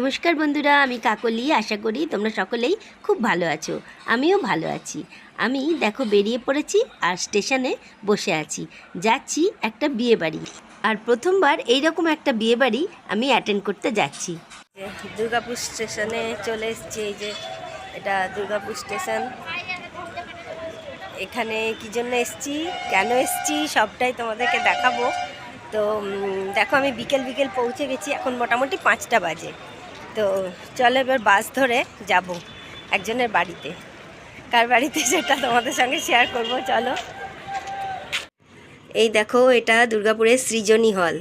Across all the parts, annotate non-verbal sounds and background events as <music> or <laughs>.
নমস্কার বন্ধুরা, আমি কাকলি। আশা করি তোমরা সকলেই খুব ভালো আছো। আমিও ভালো আছি। আমি দেখো বেরিয়ে পড়েছি আর স্টেশনে বসে আছি। যাচ্ছি একটা বিয়ে বাড়ি আর প্রথমবার এইরকম একটা বিয়ে বাড়ি আমি অ্যাটেন্ড করতে যাচ্ছি। দুর্গাপুর স্টেশনে চলে এসেছি, এই যে এটা দুর্গাপুর স্টেশন। এখানে কি জন্য এসছি, কেন এসছি, সবটাই তোমাদেরকে দেখাবো। তো দেখো আমি বিকেল বিকেল পৌঁছে গেছি, এখন মোটামুটি পাঁচটা বাজে। তো চলো এবার বাস ধরে যাব একজনের বাড়িতে। কার বাড়িতে সেটা তোমাদের সঙ্গে শেয়ার করব, চলো। এই দেখো, এটা দুর্গাপুরের সৃজনী হল।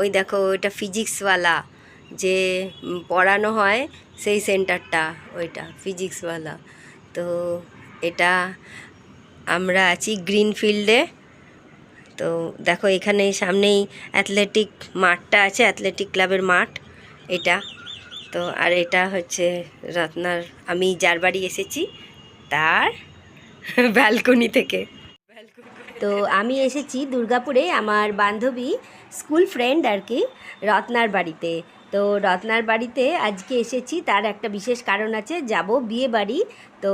ওই দেখো এটা ফিজিক্সওয়ালা যে পড়ানো হয় সেই সেন্টারটা, ওইটা ফিজিক্সওয়ালা তো এটা আমরা আছি গ্রিন ফিল্ডে তো দেখো এখানে সামনেই অ্যাথলেটিক মাঠটা আছে অ্যাথলেটিক ক্লাবের মাঠ। এটা তো আর এটা হচ্ছে রত্নার, আমি যার বাড়ি এসেছি, তার <laughs> ব্যালকনি থেকে। তো আমি এসেছি দুর্গাপুরে, আমার বান্ধবী স্কুল ফ্রেন্ড আর কি, রত্নার বাড়িতে। তো রত্নার বাড়িতে আজকে এসেছি তার একটা বিশেষ কারণ আছে যাব বিয়ে বাড়ি। তো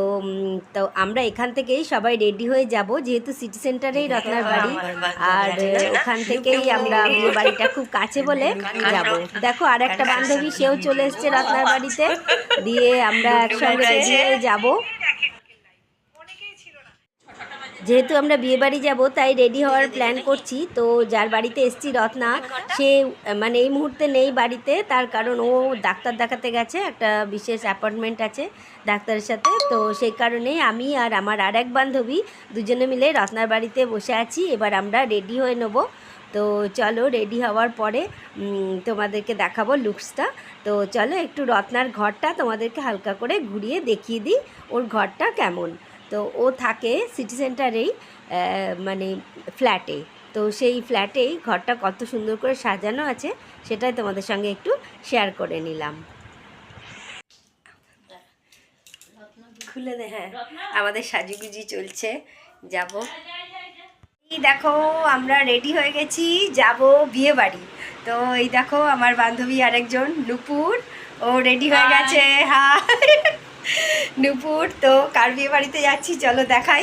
তো আমরা এখান থেকেই সবাই রেডি হয়ে যাব যেহেতু সিটি সেন্টারেই রত্নার বাড়ি। আর ওখান থেকেই আমরা বিয়ে বাড়িটা খুব কাছে বলে যাব। দেখো আর একটা বান্ধবী সেও চলে এসছে রত্নার বাড়িতে। দিয়ে আমরা একসঙ্গে রেডি হয়ে যাব। যেহেতু আমরা বিয়ে বাড়ি যাব, তাই রেডি হওয়ার প্ল্যান করছি। তো যার বাড়িতে এসছি রত্না, সে মানে এই মুহূর্তে নেই বাড়িতে, তার কারণ ও ডাক্তার দেখাতে গেছে, একটা বিশেষ অ্যাপয়েন্টমেন্ট আছে ডাক্তারের সাথে। তো সেই কারণে আমি আর আমার আর এক বান্ধবী দুজনে মিলে রত্নার বাড়িতে বসে আছি, এবার আমরা রেডি হয়ে নেব। তো চলো রেডি হওয়ার পরে তোমাদেরকে দেখাবো লুকসটা তো চলো একটু রত্নার ঘরটা তোমাদেরকে হালকা করে ঘুরিয়ে দেখিয়ে দিই, ওর ঘরটা কেমন। তো ও থাকে সিটি সেন্টারেই মানে ফ্ল্যাটে তো সেই ফ্ল্যাটেই ঘরটা কত সুন্দর করে সাজানো আছে সেটাই তোমাদের সঙ্গে একটু শেয়ার করে নিলাম। খুলে দে হ্যাঁ আমাদের সাজুগুজি চলছে যাব। এই দেখো আমরা রেডি হয়ে গেছি যাব বিয়ে বাড়ি। তো এই দেখো আমার বান্ধবী আরেকজন নুপুর। ও রেডি হয়ে গেছে হ্যাঁ নুপুর তো কার বিয়ে বাড়িতে যাচ্ছি চলো দেখাই।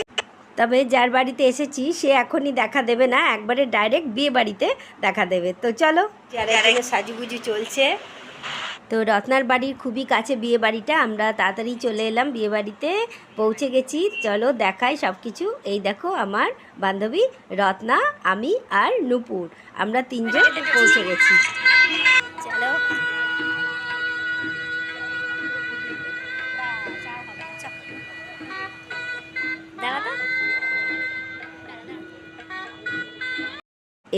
তবে যার বাড়িতে এসেছি সে এখনই দেখা দেবে না একবারে ডাইরেক্ট বিয়ে বাড়িতে দেখা দেবে। তো চলো যারা সাজুগুজু চলছে। তো রত্নার বাড়ির খুবই কাছে বিয়ে বাড়িটা আমরা তাড়াতাড়ি চলে এলাম বিয়ে বাড়িতে পৌঁছে গেছি। চলো দেখাই সব কিছু এই দেখো আমার বান্ধবী রত্না আমি আর নুপুর। আমরা তিনজন পৌঁছে গেছি।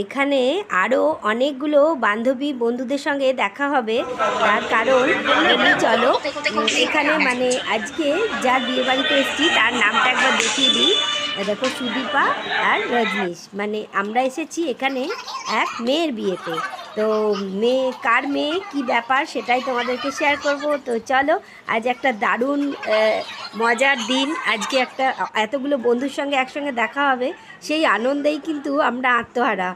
এখানে আরও অনেকগুলো বান্ধবী বন্ধুদের সঙ্গে দেখা হবে। তার কারণ চলো। এখানে মানে আজকে যার বিয়ে বাড়িতে এসেছি, তার নামটা একবার দেখিয়ে দিই। দেখো সুদীপা আর রজনীশ। মানে আমরা এসেছি এখানে এক মেয়ের বিয়েতে। তো মেয়ে কার মেয়ে কি ব্যাপার সেটাই তোমাদেরকে শেয়ার করব। তো চলো, আজ একটা দারুণ মজার দিন। আজকে একটা, এতগুলো বন্ধুর সঙ্গে একসঙ্গে দেখা হবে, সেই আনন্দেই কিন্তু আমরা আত্মহারা।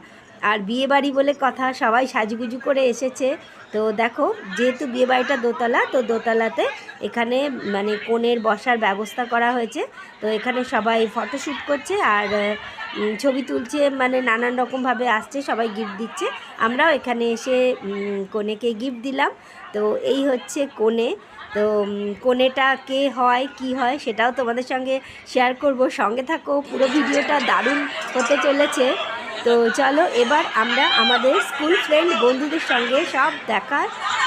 আর বিয়ে বাড়ি বলে কথা সবাই সাজুগুজু করে এসেছে। তো দেখো, যেহেতু বিয়ে বাড়িটা দোতলা, তো দোতলাতে এখানে মানে কোণের বসার ব্যবস্থা করা হয়েছে। তো এখানে সবাই ফটোশ্যুট করছে, আর ছবি তুলছে মানে নানান রকমভাবে আসছে, সবাই গিফট দিচ্ছে। আমরাও এখানে এসে কনেকে গিফট দিলাম। তো এই হচ্ছে কোণে তো কোণেটা কে হয়, কি হয়, সেটাও তোমাদের সঙ্গে শেয়ার করব। সঙ্গে থাকো, পুরো ভিডিওটা দারুণ হতে চলেছে। তো চলো, এবার আমরা আমাদের স্কুল ফ্রেন্ড বন্ধুদের সঙ্গে সব দেখা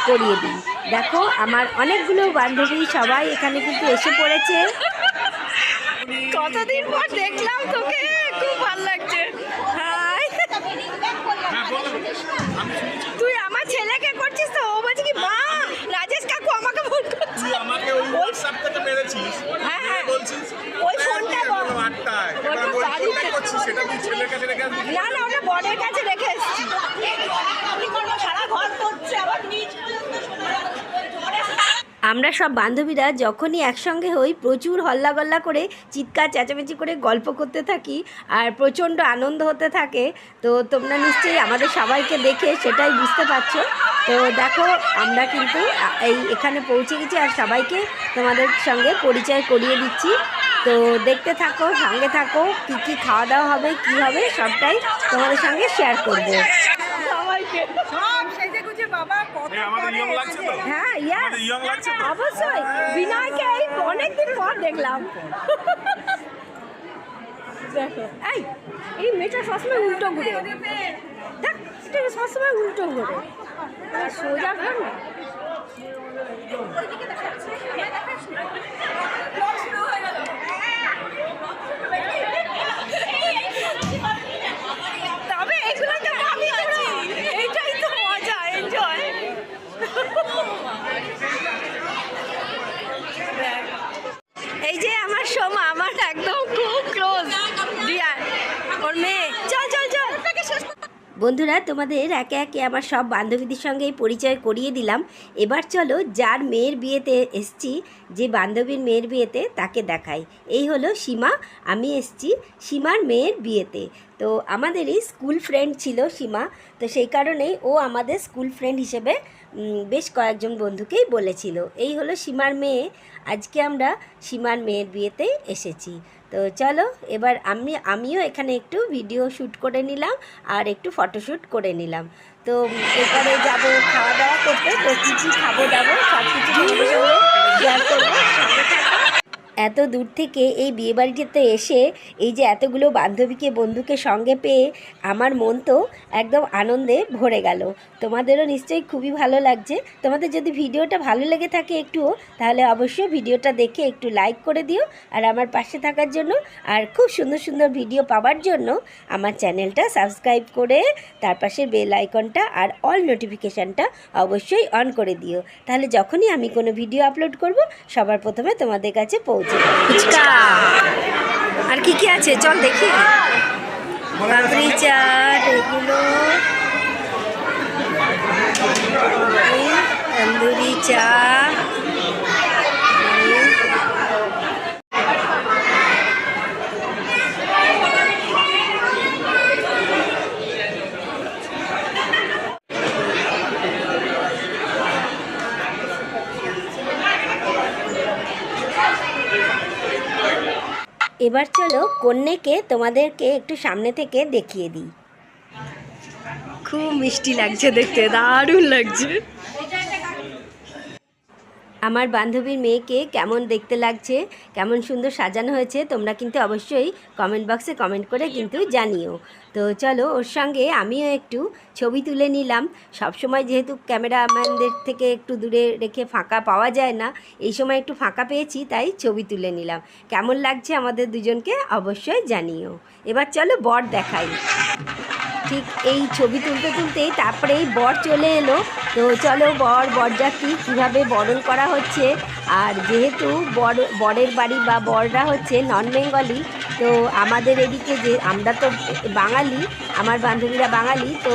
করিয়ে দিই। দেখো, আমার অনেকগুলো বান্ধবী সবাই এখানে কিন্তু এসে পড়েছে। কতদিন পর দেখলাম তোকে? খুব ভালো লাগছে। তুই আমার ছেলেকে করছিস তো? ও বলছে কি মা রাজেশ কাকু আমাকে ফোন করছে। তুই আমাকে ওই হোয়াটসঅ্যাপ থেকে মেরেছিস। হ্যাঁ, হ্যাঁ। বলছিস ওই ফোনটা বল। বল আটটায়। ওটা বাড়িতে। করছিস সেটা তুই ছেলের কাছে রেখে না না ওটা বনের কাছে রেখে এসেছি আমি করব সারা ঘর করছে আবার নিচ আমরা সব বান্ধবীরা যখনই একসঙ্গে হই, প্রচুর হল্লাগল্লা করে, চিৎকার, চেঁচামেচি করে গল্প করতে থাকি আর প্রচণ্ড আনন্দ হতে থাকে। তো তোমরা নিশ্চয়ই আমাদের সবাইকে দেখে সেটাই বুঝতে পারছ। তো দেখো, আমরা কিন্তু এই এখানে পৌঁছে গেছি আর সবাইকে তোমাদের সঙ্গে পরিচয় করিয়ে দিচ্ছি। তো দেখতে থাকো, সঙ্গে থাকো, কি কি খাওয়া দাওয়া হবে, কি হবে, সবটাই তোমাদের সঙ্গে শেয়ার করব সবাইকে সব সেজে গুজে বাবা কত এই আমাদের ইয়ং লাগছে তো হ্যাঁ ইয়ার আমাদের ইয়ং লাগছে অবশ্যই। বিনয়কে এই অনেকদিন পর দেখলাম। দেখো এই এই মেয়েটা সবসময় উল্টো ঘুরে। দেখ এটা সবসময় উল্টো ঘুরে। সোজা ঘর না তবে এগুলো তো ভাবি এইটাই তো মজা এনজয় এই যে আমার সোমা আমার একদম খুব ক্লোজ ডিয়ার ওর মেয়ে চল চল চল বন্ধুরা, তোমাদের একে একে আমার সব বান্ধবীদের সঙ্গে পরিচয় করিয়ে দিলাম। এবার চলো যার মেয়ের বিয়েতে এসছি, যে বান্ধবীর মেয়ের বিয়েতে তাকে দেখাই। এই হলো সীমা, আমি এসছি সীমার মেয়ের বিয়েতে। তো আমাদেরই স্কুল ফ্রেন্ড ছিল সীমা, তো সেই কারণেই ও আমাদের স্কুল ফ্রেন্ড হিসেবে বেশ কয়েকজন বন্ধুকেই বলেছিল। এই হলো সীমার মেয়ে, আজকে আমরা সীমার মেয়ের বিয়েতে এসেছি। তো চলো, এবার আমি, আমিও এখানে একটু ভিডিও শ্যুট করে নিলাম আর একটু ফটোশ্যুট করে নিলাম তো এবারে যাব খাওয়া দাওয়া করতে, তো কী কী খাব দাবো সব কিছু। এত দূর থেকে এই বিয়েবাড়িটিতে এসে এই যে এতগুলো বান্ধবীকে, বন্ধুকে সঙ্গে পেয়ে আমার মন তো একদম আনন্দে ভরে গেল। তোমাদেরও নিশ্চয়ই খুবই ভালো লাগছে। তোমাদের যদি ভিডিওটা ভালো লেগে থাকে একটুও, তাহলে অবশ্যই ভিডিওটা দেখে একটু লাইক করে দিও। আর আমার পাশে থাকার জন্য আর খুব সুন্দর সুন্দর ভিডিও পাওয়ার জন্য আমার চ্যানেলটা সাবস্ক্রাইব করে তার পাশে বেল আইকনটা আর অল নোটিফিকেশানটা অবশ্যই অন করে দিও। তাহলে যখনই আমি কোনো ভিডিও আপলোড করব, সবার প্রথমে তোমাদের কাছে পৌঁছে। ফুচকা। আর কি কি আছে? চল দেখি। পাপড়ি চাট এগুলো। তন্দুরি চা। এবার চলো কন্যাকে তোমাদেরকে একটু সামনে থেকে দেখিয়ে দিই। খুব মিষ্টি লাগছে দেখতে, দারুণ লাগছে। আমার বান্ধবীর মেয়েকে কেমন দেখতে লাগছে, কেমন সুন্দর সাজানো হয়েছে, তোমরা কিন্তু অবশ্যই কমেন্ট বক্সে কমেন্ট করে কিন্তু জানিও। তো চলো, ওর সঙ্গে আমিও একটু ছবি তুলে নিলাম। সবসময় যেহেতু ক্যামেরাম্যানদের থেকে একটু দূরে রেখে ফাঁকা পাওয়া যায় না, এই সময় একটু ফাঁকা পেয়েছি, তাই ছবি তুলে নিলাম। কেমন লাগছে আমাদের দুজনকে অবশ্যই জানিও। এবার চলো বর দেখাই। ঠিক এই ছবি তুলতে তুলতেই তারপরেই বর চলে এলো। তো চলো বর, বরযাত্রী, কীভাবে বরণ করা হচ্ছে? আর যেহেতু বর, বরের বাড়ি বা বররা হচ্ছে নন বেঙ্গলি তো আমাদের এদিকে যে আমরা তো বাঙালি, আমার বান্ধবীরা বাঙালি, তো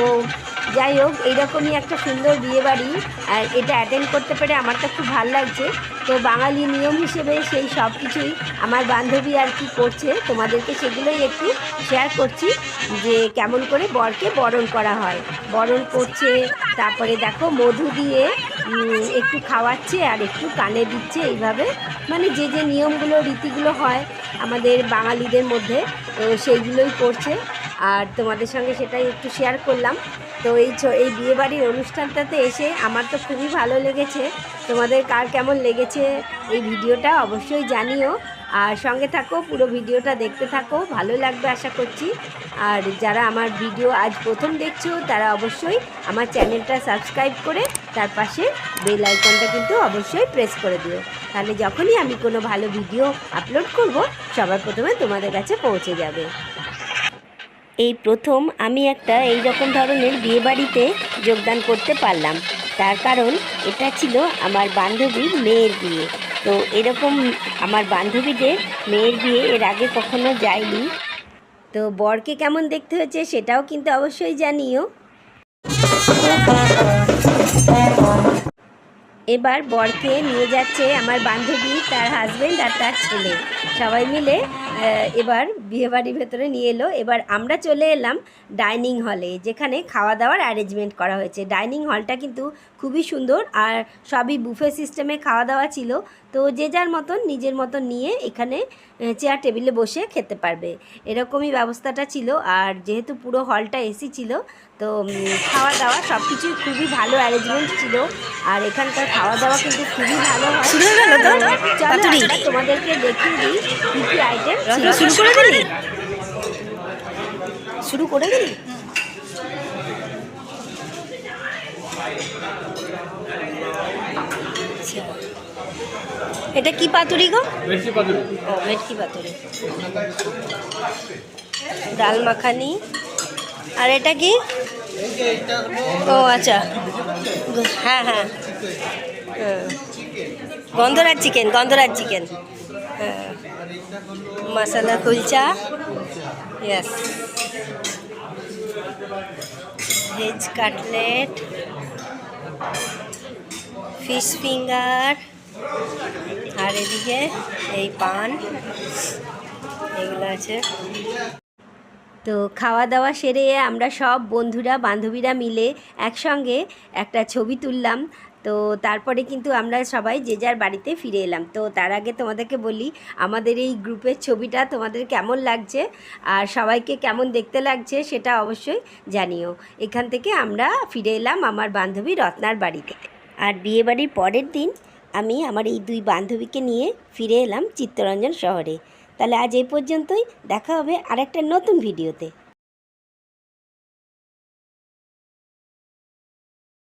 যাই হোক, এইরকমই একটা সুন্দর বিয়েবাড়ি, আর এটা অ্যাটেন্ড করতে পেরে আমার তো খুব ভালো লাগছে। তো বাঙালি নিয়ম হিসেবে সেই সব কিছুই আমার বান্ধবী আর কি করছে, তোমাদেরকে সেগুলোই একটু শেয়ার করছি, যে কেমন করে বরকে বরণ করা হয়। বরণ করছে, তারপরে দেখো মধু দিয়ে একটু খাওয়াচ্ছে আর একটু কানে দিচ্ছে এইভাবে। মানে যে যে নিয়মগুলো, রীতিগুলো হয় আমাদের বাঙালিদের মধ্যে সেইগুলোই করছে। আর তোমাদের সঙ্গে সেটাই একটু শেয়ার করলাম। তো এই এই বিয়েবাড়ির অনুষ্ঠানটাতে এসে আমার তো খুবই ভালো লেগেছে। তোমাদের কার কেমন লেগেছে এই ভিডিওটা অবশ্যই জানিও। আর সঙ্গে থাকো, পুরো ভিডিওটা দেখতে থাকো, ভালো লাগবে আশা করছি। আর যারা আমার ভিডিও আজ প্রথম দেখছ, তারা অবশ্যই আমার চ্যানেলটা সাবস্ক্রাইব করে তার পাশে বেল আইকনটা কিন্তু অবশ্যই প্রেস করে দিও। তাহলে যখনই আমি কোনো ভালো ভিডিও আপলোড করব, সবার প্রথমে তোমাদের কাছে পৌঁছে যাবে। এই প্রথম আমি একটা এই রকম ধরনের বিয়েবাড়িতে যোগদান করতে পারলাম। তার কারণ এটা ছিল আমার বান্ধবীর মেয়ের বিয়ে। তো এরকম আমার বান্ধবীদের মেয়ের বিয়ে এর আগে কখনো যায়নি। তো বরকে কেমন দেখতে হয়েছে সেটাও কিন্তু অবশ্যই জানিও। এবার বরকে নিয়ে যাচ্ছে আমার বান্ধবী, তার হাজবেন্ড আর তার ছেলে। সবাই মিলে এবার বিয়েবাড়ির ভেতরে নিয়ে এলো। এবার আমরা চলে এলাম ডাইনিং হলে, যেখানে খাওয়া দাওয়ার অ্যারেঞ্জমেন্ট করা হয়েছে। ডাইনিং হলটা কিন্তু খুবই সুন্দর আর সবই বুফে সিস্টেমে খাওয়া দাওয়া ছিল। তো যে যার মতন নিজের মতন নিয়ে এখানে চেয়ার টেবিলে বসে খেতে পারবে। এরকমই ব্যবস্থাটা ছিল। আর যেহেতু পুরো হলটা এসি ছিল তো খাওয়া দাওয়া সব কিছুই খুবই ভালো অ্যারেঞ্জমেন্ট ছিল। আর এখানকার খাওয়া দাওয়া কিন্তু খুবই ভালো হয়। তোমাদেরকে দেখিয়ে দিই কী কী আইটেম শুরু করে দিলি? শুরু করে দিলি? এটা কি পাতুরি গো? ও ভেটকি পাতুরি। ডাল মাখানি। আর এটা কি? ও আচ্ছা। হ্যাঁ হ্যাঁ। হ্যাঁ। গন্ধরাজ চিকেন গন্ধরাজ চিকেন। হ্যাঁ masala kulcha. Yes veg cutlet. Fish finger. আর এদিকে এই পান, এগুলো আছে। তো খাওয়া দাওয়া সেরে আমরা সব বন্ধুরা, বান্ধবীরা মিলে একসঙ্গে একটা ছবি তুললাম। তো তারপরে কিন্তু আমরা সবাই যে যার বাড়িতে ফিরে এলাম। তো তার আগে তোমাদেরকে বলি, আমাদের এই গ্রুপের ছবিটা তোমাদের কেমন লাগছে আর সবাইকে কেমন দেখতে লাগছে সেটা অবশ্যই জানিও। এখান থেকে আমরা ফিরে এলাম আমার বান্ধবী রত্নার বাড়িতে। আর বিয়েবাড়ির পরের দিন আমি আমার এই দুই বান্ধবীকে নিয়ে ফিরে এলাম চিত্তরঞ্জন শহরে। তাহলে আজ এই পর্যন্তই। দেখা হবে আরেকটা নতুন ভিডিওতে।